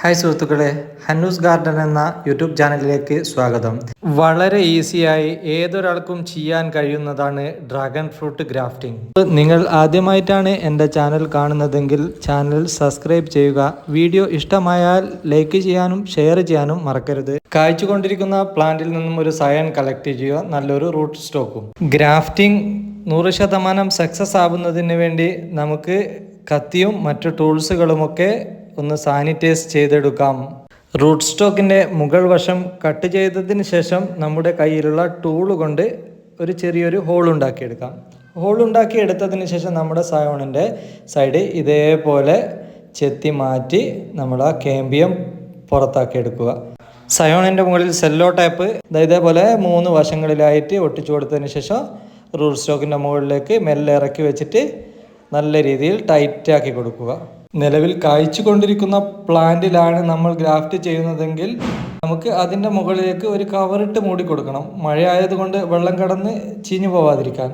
Hi സുഹൃത്തുക്കളെ ഹന്നൂസ് garden എന്ന YouTube ചാനലിലേക്ക് സ്വാഗതം. വളരെ ഈസിയായി ഏതൊരാൾക്കും ചെയ്യാൻ കഴിയുന്നതാണ് ഡ്രാഗൺ ഫ്രൂട്ട് ഗ്രാഫ്റ്റിംഗ്. നിങ്ങൾ ആദ്യമായിട്ടാണ് എന്റെ ചാനൽ കാണുന്നതെങ്കിൽ ചാനൽ സബ്സ്ക്രൈബ് ചെയ്യുക. വീഡിയോ ഇഷ്ടമായാൽ ലൈക്ക് ചെയ്യാനും ഷെയർ ചെയ്യാനും മറക്കരുത്. കായ്ച്ചുകൊണ്ടിരിക്കുന്ന പ്ലാന്റിൽ നിന്നും ഒരു സയൻ കളക്ട് ചെയ്യുക. നല്ലൊരു റൂട്ട് സ്റ്റോക്കും. ഗ്രാഫ്റ്റിംഗ് നൂറ് ശതമാനം സക്സസ് ആവുന്നതിന് വേണ്ടി നമുക്ക് കത്തിയും മറ്റു ടൂൾസുകളുമൊക്കെ ഒന്ന് സാനിറ്റൈസ് ചെയ്തെടുക്കാം. റൂട്ട് സ്റ്റോക്കിന്റെ മുകൾ വശം കട്ട് ചെയ്തതിന് ശേഷം നമ്മുടെ കയ്യിലുള്ള ടൂൾ കൊണ്ട് ഒരു ചെറിയൊരു ഹോൾ ഉണ്ടാക്കിയെടുക്കാം. ഹോൾ ഉണ്ടാക്കി എടുത്തതിന് ശേഷം നമ്മുടെ സയോണിന്റെ സൈഡ് ഇതേപോലെ ചെത്തി മാറ്റി നമ്മൾ ആ കേമ്പിയം പുറത്താക്കിയെടുക്കുക. സയോണിന്റെ മുകളിൽ സെല്ലോ ടൈപ്പ് ഇതേപോലെ മൂന്ന് വശങ്ങളിലായിട്ട് ഒട്ടിച്ചു കൊടുത്തതിന് ശേഷം റൂട്ട് സ്റ്റോക്കിന്റെ മുകളിലേക്ക് മെല്ലെ ഇറക്കി വെച്ചിട്ട് നല്ല രീതിയിൽ ടൈറ്റ് ആക്കി കൊടുക്കുക. നിലവിൽ കായ്ച്ചു കൊണ്ടിരിക്കുന്ന പ്ലാന്റിലാണ് നമ്മൾ ഗ്രാഫ്റ്റ് ചെയ്യുന്നതെങ്കിൽ നമുക്ക് അതിന്റെ മുകളിലേക്ക് ഒരു കവറിട്ട് മൂടി കൊടുക്കണം മഴ ആയതുകൊണ്ട് വെള്ളം കടന്ന് ചീഞ്ഞു പോവാതിരിക്കാൻ.